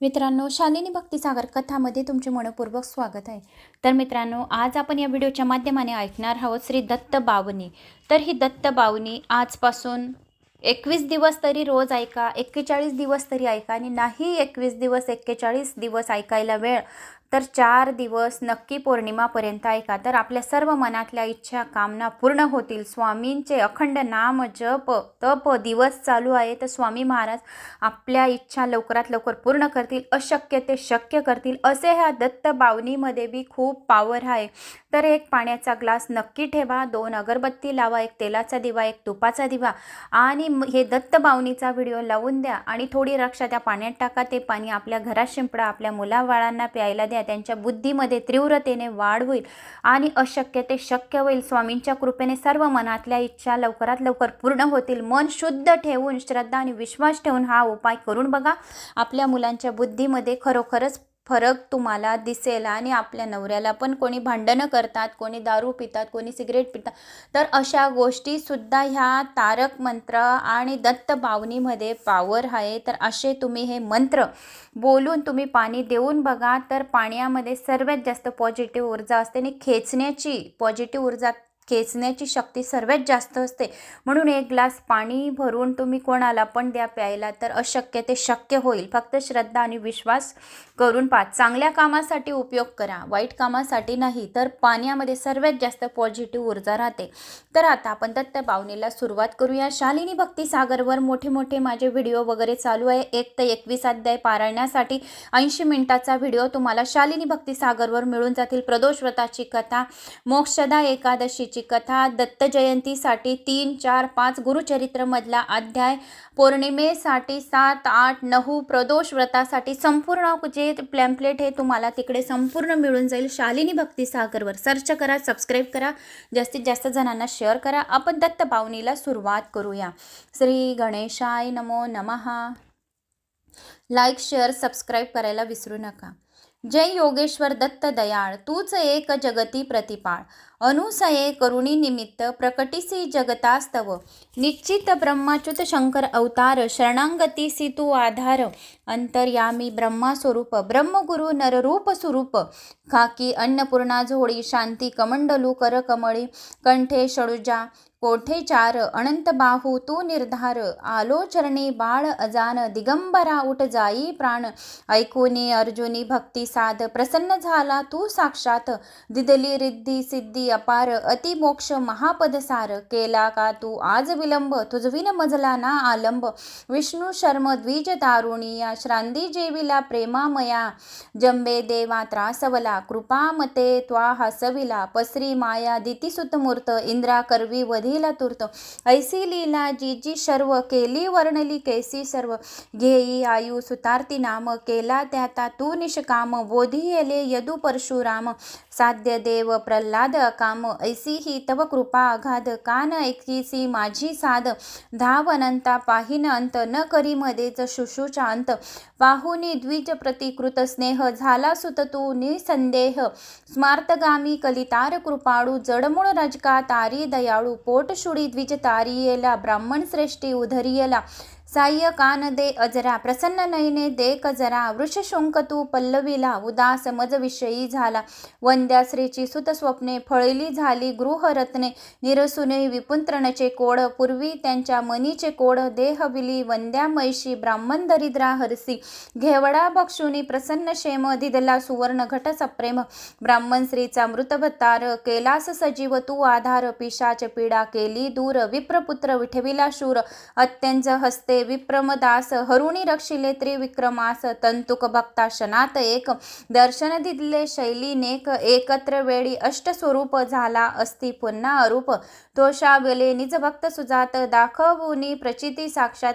मित्रांनो शालिनी भक्तीसागर कथामध्ये तुमचे मनपूर्वक स्वागत आहे. तर मित्रांनो आज आपण या व्हिडिओच्या माध्यमाने ऐकणार आहोत श्री दत्त बावनी. तर ही दत्त बावनी आजपासून एकवीस दिवस तरी रोज ऐका एक्केचाळीस दिवस तरी ऐका आणि नाही एकवीस दिवस एक्केचाळीस दिवस ऐकायला वेळ. तर चार दिवस नक्की पौर्णिमापर्यंत ऐका. तर आपल्या सर्व मनातल्या इच्छा कामना पूर्ण होतील. स्वामींचे अखंड नाम जप तप दिवस चालू आहे. तर स्वामी महाराज आपल्या इच्छा लवकरात लवकर पूर्ण करतील अशक्य ते शक्य करतील असे ह्या दत्त बावनीमध्ये बी खूप पावर आहे. तर एक पाण्याचा ग्लास नक्की ठेवा दोन अगरबत्ती लावा एक तेलाचा दिवा एक तुपाचा दिवा आणि हे दत्त बावनीचा व्हिडिओ लावून द्या आणि थोडी रक्षा त्या पाण्यात टाका ते पाणी आपल्या घरात शिंपडा आपल्या मुलाबाळांना प्यायला द्या. त्यांच्या बुद्धीमध्ये तीव्रतेने वाढ होईल आणि अशक्य ते शक्य होईल. स्वामींच्या कृपेने सर्व मनातल्या इच्छा लवकरात लवकर पूर्ण होतील. मन शुद्ध ठेवून श्रद्धा आणि विश्वास ठेवून हा उपाय करून बघा. आपल्या मुलांच्या बुद्धीमध्ये खरोखरच फरक तुम्हाला दिसेल आणि आपल्या नवऱ्याला पण. कोणी भांडणं करतात कोणी दारू पितात कोणी सिगरेट पितात. तर अशा गोष्टीसुद्धा ह्या तारक मंत्र आणि दत्त बावनीमध्ये पावर आहे. तर असे तुम्ही हे मंत्र बोलून तुम्ही पाणी देऊन बघा. तर पाण्यामध्ये सर्वात जास्त पॉझिटिव्ह ऊर्जा असते आणि खेचण्याची पॉझिटिव्ह ऊर्जा खेचण्याची शक्ती सर्वात जास्त असते. म्हणून एक ग्लास पाणी भरून तुम्ही कोणाला पण द्या प्यायला तर अशक्य ते शक्य होईल. फक्त श्रद्धा आणि विश्वास करून पाच चांगल्या कामासाठी उपयोग करा वाईट कामासाठी नाही तर पाण्यामध्ये सर्वात जास्त पॉझिटिव्ह ऊर्जा राहते. तर आता आपण दत्त बावनीला सुरुवात करूया. शालिनी भक्ती सागरवर मोठे मोठे माझे व्हिडिओ वगैरे चालू आहे. एक ते एकवीस अध्याय पारायण्यासाठी ऐंशी मिनिटाचा व्हिडिओ तुम्हाला शालिनी भक्तीसागरवर मिळून जातील. प्रदोष व्रताची कथा मोक्षदा एकादशीची कथा दत्त जयंतीसाठी तीन चार पाच गुरुचरित्रमधला अध्याय पौर्णिमेसाठी सात आठ नऊ प्रदोष व्रतासाठी संपूर्ण जे प्लॅम्पलेट हे तुम्हाला तिकडे संपूर्ण मिळून जाईल. शालिनी भक्ती सागरवर सर्च करा सबस्क्राईब करा जास्तीत जास्त जणांना शेअर करा. आपण दत्त बावनीला सुरुवात करूया. श्री गणेशाय नमो नमहा लाईक शेअर सबस्क्राईब करायला विसरू नका. जय योगेश्वर दत्त दयाळ तूच एक जगती प्रतिपाळ. अनुसये करुणी निमित्त प्रकटिसी जगतास्तव. निश्चित ब्रह्माच्युत शंकर अवतार शरणांगतीसी तू आधार. अंतर्यामी ब्रह्मास्वरूप ब्रह्मगुरु नररूप स्वरूप खाकी अन्नपूर्णा झोळी शांती कमंडलू कर कमळी. कंठे षडुजा कोठे चार अनंत बाहू तू निर्धार. आलोचरणी बाळ अजान दिगंबरा उठ जाई प्राण. ऐकूनी अर्जुनी भक्ती साध प्रसन्न झाला तू साक्षात. दिदली रिद्धी सिद्धी अपार अतिमोक्ष महापदसार केला का तू आज विलंब तुझविन मजला ना आलंब. विष्णू शर्म द्विज दारुणिया श्रांदी जेविला प्रेमामया. जंबे देवा त्रासवला कृपामते त्वा हसविला. पसरी माया दितीसुत मूर्त इंद्रा करवी वधीला तूर्त. ऐसी लीला जी जी सर्व केली वर्णली कैसी सर्व. घेई आयु सुतार्ती नाम केला त्याता तू निष्काम बोधी येले यदु परशुराम. साध्य देव प्रल्हाद काम ऐसी ही तव कृपा अगाध कान ऐकीसी माझी साध. धाव अनंता पाहिन अंत न करी मध्येच शुशूचा अंत. पाहुनी द्विज प्रतिकृत स्नेह झाला सुत तू निसंदेह. स्मार्तगामी कलितार कृपाळू जडमूळ रजका तारी दयाळू पो કોટ સુડી દ્વિજ તારીયેલા બ્રાહ્મણ શ્રેષ્ઠી ઉધરિયેલા साह्य कान दे अजरा प्रसन्न नयने दे कजरा वृषशुंक तू पल्लवीला उदास मज विषयी झाला. वंद्या श्रीची सुत स्वप्ने फळली झाली गृहरत्ने निरसुने विपुंत्रणचे कोड पूर्वी त्यांच्या मनीचे कोड देह विली वंद्या मैशी ब्राह्मण दरिद्रा हरसी. घेवडा भक्षुनी प्रसन्न क्षेम दिदला सुवर्ण घट सप्रेम. ब्राह्मण स्त्रीचा मृतभतार केलास सजीव तू आधार पिशाच पीडा केली दूर विप्रपुत्र विठविला शूर. अत्यंज हस्ते विप्रमदास हरुणी रक्षिले त्रिविक्रमास तंतुक भक्ता शनात एक दर्शन दिले शैली नेक एकत्र वेळी अष्टस्वरूप झाला असती पुन्हा अरूप. तोषावले निज भक्त सुजात दाखवुनी प्रचिती साक्षात.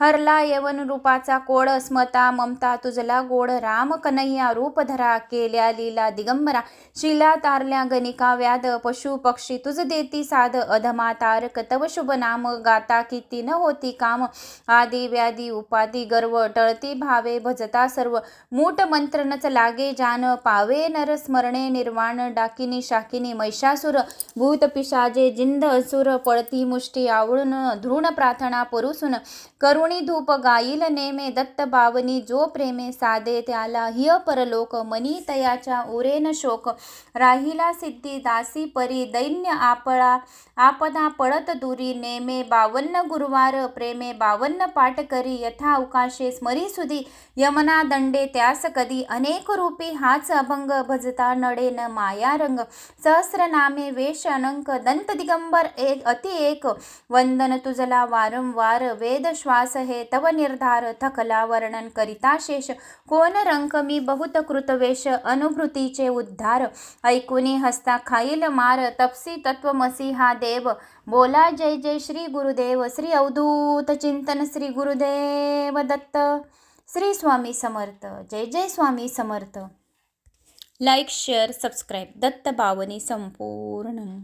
हरला यवन रूपाचा कोड स्मता ममता तुझला गोड राम कन्हैया रूप धरा केल्या लीला दिगंबरा. शिला तारल्या गणिका व्याध पशु पक्षी तुझ देती साध अधमा तारक तव शुभ नाम गाता किती न होती काम. आदी व्याधी उपाधी गर्व टळती भावे भजता सर्व. मूठ मंत्रनच लागे जान पावे नर स्मरणे निर्वाण डाकिनी शाकिनी महिषासुर. भूत पिशाजे जिंद असुर पळती मुष्टी आवळून धृण प्रार्थना पुरुसून करुणी धूप गाईल नेमे दत्त बावनी जो प्रेमे साधे त्याला हिय परलोक मनी तयाच्या उरेन शोक. राहिला सिद्धी दासी परी दैन्य आपळा आपदा पळत दुरी नेमे बावन्न गुरुवार प्रेमे बावन्न पाठ करी यथा अवकाशे स्मरी सुधी यमना दंडे त्यास कधी. अनेक रूपी हाच अभंग भजता नडेन माया रंग. सहस्रनामे वेश अनंक दंत दिगंबर एक अति एक. वंदन तुझला वारंवार वेद श्वास हे तव निर्धार थकला वर्णन करिता शेष. कोण रंक मी बहुत कृतवेश अनुभूतीचे उद्धार. ऐकुनी हस्ता खाईल मार तपसी तत्वमसी हा देव. बोला जय जय श्री गुरुदेव श्री अवधूत चिंतन श्री गुरुदेव दत्त श्री स्वामी समर्थ जय जय Swami Samarth. Like share subscribe Datta Bavani संपूर्ण.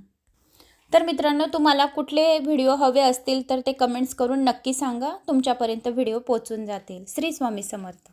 तर मित्रांनो तुम्हाला कुठले व्हिडिओ हवे असतील तर ते कमेंट्स करून नक्की सांगा. तुमच्यापर्यंत व्हिडिओ पोचून जातील. श्री स्वामी समर्थ.